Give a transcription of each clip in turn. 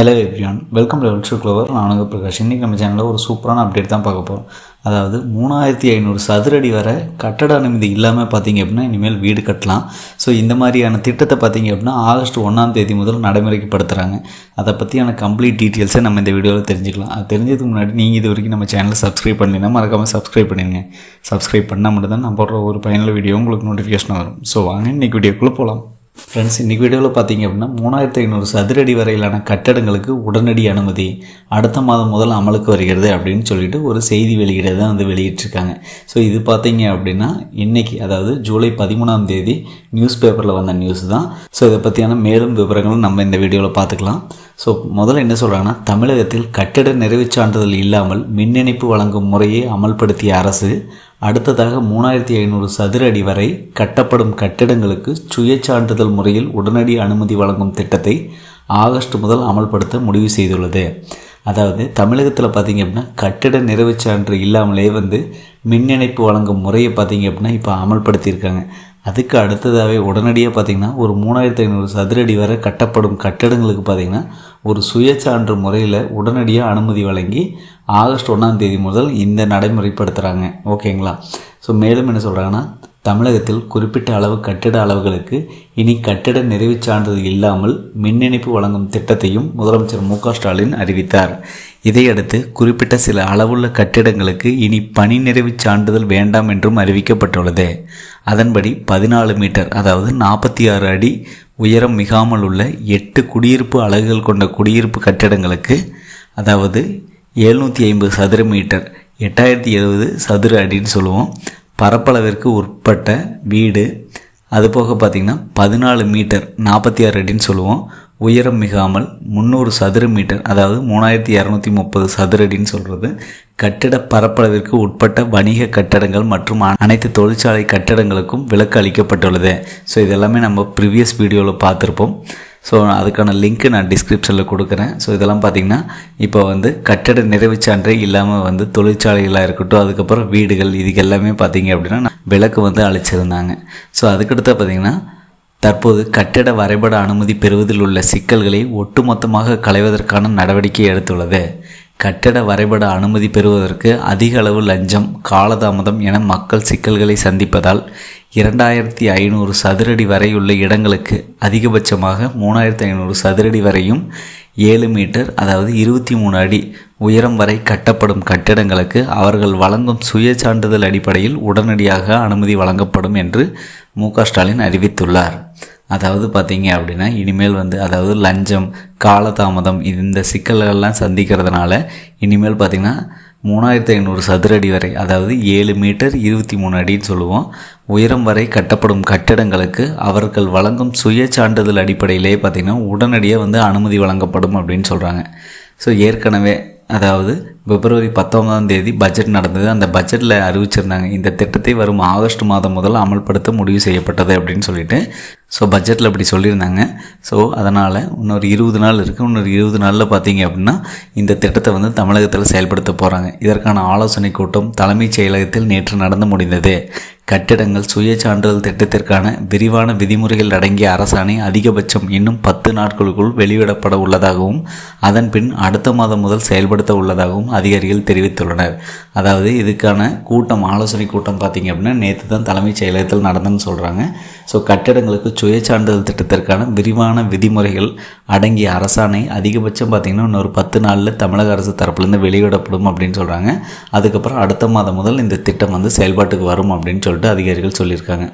Hello everyone welcome to true clover நான் உங்கள் பிரகாஷ். இன்றைக்கி நம்ம சேனலில் ஒரு சூப்பரான அப்டேட் தான் பார்க்க போகிறோம் அதாவது மூணாயிரத்தி ஐநூறு சதுரடி வரை கட்டட அனுமதி இல்லாமல் பார்த்தீங்க அப்படின்னா இனிமேல் வீடு கட்டலாம். ஸோ இந்த மாதிரியான திட்டத்தை பார்த்தீங்க அப்படின்னா ஆகஸ்ட் ஒன்றாம் தேதி முதல் நடைமுறைக்கு படுத்துகிறாங்க அதை பற்றியான கம்ப்ளீட் டீட்டெயில்ஸை நம்ம இந்த வீடியோவில் தெரிஞ்சுக்கலாம். அது தெரிஞ்சதுக்கு முன்னாடி நீங்கள் இது வரைக்கும் நம்ம சேனலை சப்ஸ்கிரைப் பண்ணினா மறக்காமல் சப்ஸ்கிரைப் பண்ணிடுங்க. சப்ஸ்கிரைப் பண்ணால் மட்டும்தான் நான் போடுற ஒரு பயனுள்ள வீடியோ உங்களுக்கு நோட்டிஃபிகேஷன் வரும். ஸோ வாங்க இன்றைக்கி வீடியோக்குள்ளே போகலாம் ஃப்ரெண்ட்ஸ் இன்றைக்கி வீடியோவில் பார்த்தீங்க அப்படின்னா மூணாயிரத்தி ஐநூறு சதுரடி வரையிலான கட்டடங்களுக்கு உடனடி அனுமதி அடுத்த மாதம் முதல் அமலுக்கு வருகிறது அப்படின்னு சொல்லிட்டு ஒரு செய்தி வெளியிட தான் வந்து வெளியிட்டிருக்காங்க. ஸோ இது பார்த்தீங்க அப்படின்னா இன்றைக்கி அதாவது ஜூலை பதிமூணாம் தேதி நியூஸ் பேப்பரில் வந்த நியூஸ் தான். ஸோ இதை பற்றியான மேலும் விவரங்களும் நம்ம இந்த வீடியோவில் பார்த்துக்கலாம் ஸோ முதல்ல என்ன சொல்கிறாங்கன்னா தமிழகத்தில் கட்டிட நிறைவுச் சான்றிதழ் இல்லாமல் மின் இணைப்பு வழங்கும் முறையை அமல்படுத்திய அரசு அடுத்ததாக மூணாயிரத்தி ஐநூறு சதுர அடி வரை கட்டப்படும் கட்டிடங்களுக்கு சுய சான்றிதழ் முறையில் உடனடி அனுமதி வழங்கும் திட்டத்தை ஆகஸ்ட் முதல் அமல்படுத்த முடிவு செய்துள்ளது. அதாவது தமிழகத்தில் பார்த்திங்க அப்படின்னா கட்டிட நிறைவுச் சான்று இல்லாமலே வந்து மின் இணைப்பு வழங்கும் முறையை பார்த்திங்க அப்படின்னா இப்போ அமல்படுத்தியிருக்காங்க. அதுக்கு அடுத்ததாகவே உடனடியாக பார்த்திங்கன்னா ஒரு மூணாயிரத்தி ஐநூறு சதுரடி வரை கட்டப்படும் கட்டடங்களுக்கு பார்த்திங்கன்னா ஒரு சுயச்சான்று முறையில் உடனடியாக அனுமதி வழங்கி ஆகஸ்ட் ஒன்றாம் தேதி முதல் இந்த நடைமுறைப்படுத்துகிறாங்க ஓகேங்களா? ஸோ மேலும் என்ன சொல்கிறாங்கன்னா தமிழகத்தில் குறிப்பிட்ட அளவு கட்டிட அளவுகளுக்கு இனி கட்டிட நிறைவுச் சான்றிதழ் இல்லாமல் மின் இணைப்பு வழங்கும் திட்டத்தையும் முதலமைச்சர் மு ஸ்டாலின் அறிவித்தார். இதையடுத்து குறிப்பிட்ட சில அளவுள்ள கட்டிடங்களுக்கு இனி பணி நிறைவுச் சான்றிதழ் வேண்டாம் என்றும் அறிவிக்கப்பட்டுள்ளது. அதன்படி பதினாலு மீட்டர் அதாவது நாற்பத்தி ஆறு அடி உயரம் மிகாமல் உள்ள எட்டு குடியிருப்பு அலகுகள் கொண்ட குடியிருப்பு கட்டிடங்களுக்கு அதாவது எழுநூற்றி ஐம்பது சதுர மீட்டர் எட்டாயிரத்தி எழுபது சதுர அடின்னு சொல்லுவோம் பரப்பளவிற்கு உட்பட்ட வீடு. அதுபோக பார்த்திங்கன்னா பதினாலு மீட்டர் நாற்பத்தி ஆறு அடின்னு சொல்லுவோம். உயரம் மிகாமல் முந்நூறு சதுர மீட்டர் அதாவது மூணாயிரத்தி இரநூத்தி முப்பது சதுர அடின்னு சொல்கிறது கட்டிட பரப்பளவிற்கு உட்பட்ட வணிக கட்டடங்கள் மற்றும் அனைத்து தொழிற்சாலை கட்டடங்களுக்கும் விலக்கு அளிக்கப்பட்டுள்ளது. ஸோ இதெல்லாமே நம்ம ப்ரீவியஸ் வீடியோவில் பார்த்துருப்போம். ஸோ அதுக்கான லிங்க்கு நான் டிஸ்கிரிப்ஷனில் கொடுக்குறேன். ஸோ இதெல்லாம் பார்த்திங்கன்னா இப்போ வந்து கட்டட நிறைவு சான்றே இல்லாமல் வந்து தொழிற்சாலைகளாக இருக்கட்டும் அதுக்கப்புறம் வீடுகள் இதுக்கு எல்லாமே பார்த்திங்க அப்படின்னா விளக்கு வந்து அழைச்சிருந்தாங்க. ஸோ அதுக்கடுத்து பார்த்திங்கன்னா தற்போது கட்டிட வரைபட அனுமதி பெறுவதில் உள்ள சிக்கல்களை ஒட்டுமொத்தமாக களைவதற்கான நடவடிக்கை எடுத்துள்ளது. கட்டட வரைபட அனுமதி பெறுவதற்கு அதிக அளவு லஞ்சம் காலதாமதம் என மக்கள் சிக்கல்களை சந்திப்பதால் இரண்டாயிரத்தி ஐநூறு சதுரடி வரையுள்ள இடங்களுக்கு அதிகபட்சமாக மூணாயிரத்தி ஐநூறு சதுரடி வரையும் ஏழு மீட்டர் அதாவது இருபத்தி மூணு அடி உயரம் வரை கட்டப்படும் கட்டிடங்களுக்கு அவர்கள் வழங்கும் சுய சான்றிதழ் அடிப்படையில் உடனடியாக அனுமதி வழங்கப்படும் என்று மு ஸ்டாலின் அறிவித்துள்ளார். அதாவது பார்த்தீங்க அப்படின்னா இனிமேல் வந்து அதாவது லஞ்சம் காலதாமதம் இந்த சிக்கல்கள்லாம் சந்திக்கிறதுனால இனிமேல் பார்த்திங்கன்னா மூணாயிரத்தி ஐநூறு சதுர அடி வரை அதாவது ஏழு மீட்டர் இருபத்தி மூணு அடின்னு சொல்லுவோம். உயரம் வரை கட்டப்படும் கட்டிடங்களுக்கு அவர்கள் வழங்கும் சுய சான்றிதழ் அடிப்படையிலே பார்த்திங்கன்னா உடனடியாக வந்து அனுமதி வழங்கப்படும் அப்படின்னு சொல்கிறாங்க ஸோ ஏற்கனவே அதாவது பிப்ரவரி பத்தொன்பதாம் தேதி பட்ஜெட் நடந்தது. அந்த பட்ஜெட்டில் அறிவிச்சிருந்தாங்க. இந்த திட்டத்தை வரும் ஆகஸ்ட் மாதம் முதல் அமல்படுத்த முடிவு செய்யப்பட்டது அப்படின்னு சொல்லிட்டு ஸோ பட்ஜெட்டில் அப்படி சொல்லியிருந்தாங்க. ஸோ அதனால் இன்னொரு இருபது நாள் இருக்குது இன்னொரு இருபது நாளில் பார்த்தீங்க அப்படின்னா இந்த திட்டத்தை வந்து தமிழகத்தில் செயல்படுத்த போகிறாங்க இதற்கான ஆலோசனை கூட்டம் தலைமைச் செயலகத்தில் நேற்று நடந்து முடிந்தது. கட்டிடங்கள் சுய சான்றிதழ் திட்டத்திற்கான விரிவான விதிமுறைகள் அடங்கிய அரசாணை அதிகபட்சம் இன்னும் பத்து நாட்களுக்குள் வெளியிடப்பட உள்ளதாகவும் அதன் பின் அடுத்த மாதம் முதல் செயல்படுத்த உள்ளதாகவும் அதிகாரிகள் தெரிவித்துள்ளனர். அதாவது இதுக்கான கூட்டம் ஆலோசனை கூட்டம் பார்த்திங்க அப்படின்னா நேற்று தான் தலைமைச் செயலகத்தில் நடந்துன்னு சொல்கிறாங்க ஸோ கட்டிடங்களுக்கு சுய சான்றிதழ் திட்டத்திற்கான விரிவான விதிமுறைகள் அடங்கிய அரசாணை அதிகபட்சம் பார்த்திங்கன்னா இன்னொரு பத்து நாளில் தமிழக அரசு தரப்புலேருந்து வெளியிடப்படும் அப்படின்னு சொல்கிறாங்க அதுக்கப்புறம் அடுத்த மாதம் முதல் இந்த திட்டம் வந்து செயல்பாட்டுக்கு வரும் அப்படின்னு சொல்லிட்டு அதிகாரிகள் சொல்லியிருக்காங்க.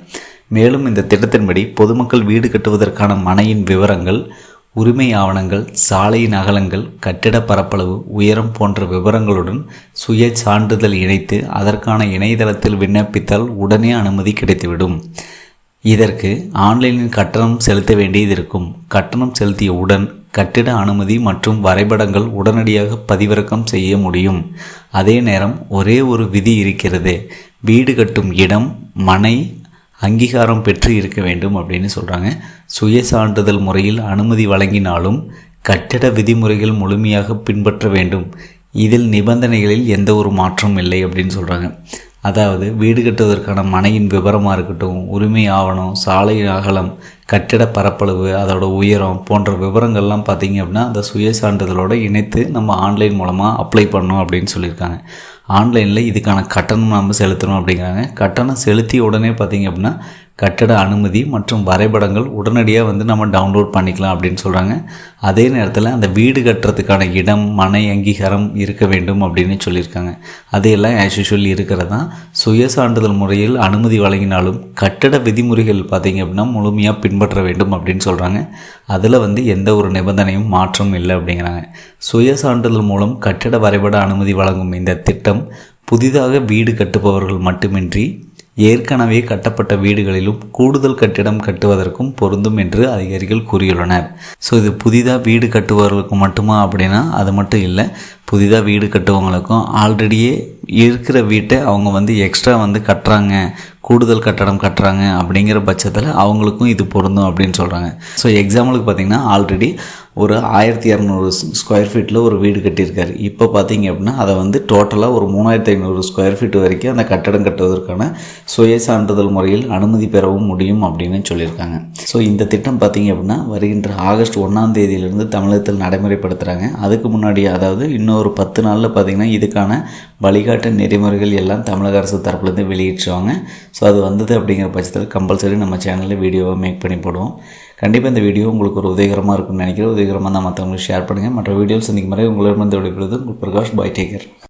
மேலும் இந்த திட்டத்தின்படி பொதுமக்கள் வீடு கட்டுவதற்கான மனையின் விவரங்கள் உரிமை ஆவணங்கள் சாலையின் அகலங்கள் கட்டிட பரப்பளவு உயரம் போன்ற விவரங்களுடன் சுய சான்றிதழ் இணைத்து அதற்கான இணையதளத்தில் விண்ணப்பித்தால் உடனே அனுமதி கிடைத்துவிடும். இதற்கு ஆன்லைனில் கட்டணம் செலுத்த வேண்டியது இருக்கும் கட்டணம் செலுத்தியவுடன் கட்டிட அனுமதி மற்றும் வரைபடங்கள் உடனடியாக பதிவிறக்கம் செய்ய முடியும். அதே நேரம் ஒரே ஒரு விதி இருக்கிறது. வீடு கட்டும் இடம் மனை அங்கீகாரம் பெற்று இருக்க வேண்டும் அப்படின்னு சொல்கிறாங்க சுய சான்றிதழ் முறையில் அனுமதி வழங்கினாலும் கட்டிட விதிமுறைகள் முழுமையாக பின்பற்ற வேண்டும். இதில் நிபந்தனைகளில் எந்த ஒரு மாற்றமும் இல்லை அப்படின்னு சொல்கிறாங்க அதாவது வீடு கட்டுவதற்கான மனையின் விவரமாக இருக்கட்டும் உரிமை ஆவணம் சாலை அகலம் கட்டிட பரப்பளவு அதோட உயரம் போன்ற விவரங்கள்லாம் பார்த்தீங்க அப்படின்னா அந்த சுய சான்றிதழோட இணைத்து நம்ம ஆன்லைன் மூலமாக அப்ளை பண்ணோம் அப்படின்னு சொல்லியிருக்காங்க. ஆன்லைனில் இதுக்கான கட்டணம் நம்ம செலுத்தணும் அப்படிங்கிறாங்க. கட்டணம் செலுத்திய உடனே பார்த்தீங்க அப்படின்னா கட்டட அனுமதி மற்றும் வரைபடங்கள் உடனடியாக வந்து நம்ம டவுன்லோட் பண்ணிக்கலாம் அப்படின்னு சொல்கிறாங்க அதே நேரத்தில் அந்த வீடு கட்டுறதுக்கான இடம் மனை அங்கீகாரம் இருக்க வேண்டும் அப்படின்னு சொல்லியிருக்காங்க. அதையெல்லாம் ஆஸ் யூஷுவல் இருக்கிறது? தான் சுய சான்றிதழ் முறையில் அனுமதி வழங்கினாலும் கட்டட விதிமுறைகள் பார்த்திங்க அப்படின்னா முழுமையாக பின்பற்ற வேண்டும் அப்படின்னு சொல்கிறாங்க அதில் வந்து எந்த ஒரு நிபந்தனையும் மாற்றம் இல்லை அப்படிங்கிறாங்க. சுய சான்றிதழ் மூலம் கட்டட வரைபட அனுமதி வழங்கும் இந்த திட்டம் புதிதாக வீடு கட்டுபவர்கள் மட்டுமின்றி ஏற்கனவே கட்டப்பட்ட வீடுகளிலும் கூடுதல் கட்டிடம் கட்டுவதற்கும் பொருந்தும் என்று அதிகாரிகள் கூறியுள்ளனர். ஸோ இது புதிதாக வீடு கட்டுபவர்களுக்கு மட்டுமா அப்படின்னா அது மட்டும் இல்லை. புதிதாக வீடு கட்டுவவங்களுக்கும் ஆல்ரெடியே இருக்கிற வீட்டை அவங்க வந்து எக்ஸ்ட்ரா வந்து கட்டுறாங்க. கூடுதல் கட்டடம் கட்டுறாங்க அப்படிங்கிற பட்சத்தில் அவங்களுக்கும் இது பொருந்தும் அப்படின்னு சொல்கிறாங்க ஸோ எக்ஸாம்பிளுக்கு பார்த்திங்கன்னா ஆல்ரெடி ஒரு ஆயிரத்தி இரநூறு ஸ்கொயர் ஃபீட்டில் ஒரு வீடு கட்டியிருக்காரு. இப்போ பார்த்தீங்க அப்படின்னா அதை வந்து டோட்டலாக ஒரு மூணாயிரத்தி ஐநூறு ஸ்கொயர் ஃபீட் வரைக்கும் அந்த கட்டடம் கட்டுவதற்கான சுய சான்றிதழ் முறையில் அனுமதி பெறவும் முடியும் அப்படின்னு சொல்லியிருக்காங்க. ஸோ இந்த திட்டம் பார்த்தீங்க அப்படின்னா வருகின்ற ஆகஸ்ட் ஒன்றாம் தேதியிலிருந்து தமிழகத்தில் நடைமுறைப்படுத்துகிறாங்க அதுக்கு முன்னாடி அதாவது இன்னொரு பத்து நாளில் பார்த்திங்கன்னா இதுக்கான வழிகாட்டு நெறிமுறைகள் எல்லாம் தமிழக அரசு தரப்புலேருந்து வெளியிட்டுருவாங்க. ஸோ அது வந்தது அப்படிங்கிற பட்சத்தில் கம்பல்சரி நம்ம சேனலில் வீடியோவை மேக் பண்ணி போடுவோம். கண்டிப்பாக இந்த வீடியோ உங்களுக்கு ஒரு உதவிகரமாக இருக்கும்னு நினைக்கிறேன். உதவிகரமாக தான் மற்றவங்களுக்கு ஷேர் பண்ணுங்கள் மற்ற வீடியோஸ் இன்றைக்கு மாதிரி உங்களிடமிருந்து விடைபெறுவது உங்கள் பிரகாஷ் பாய் டேக்கர்.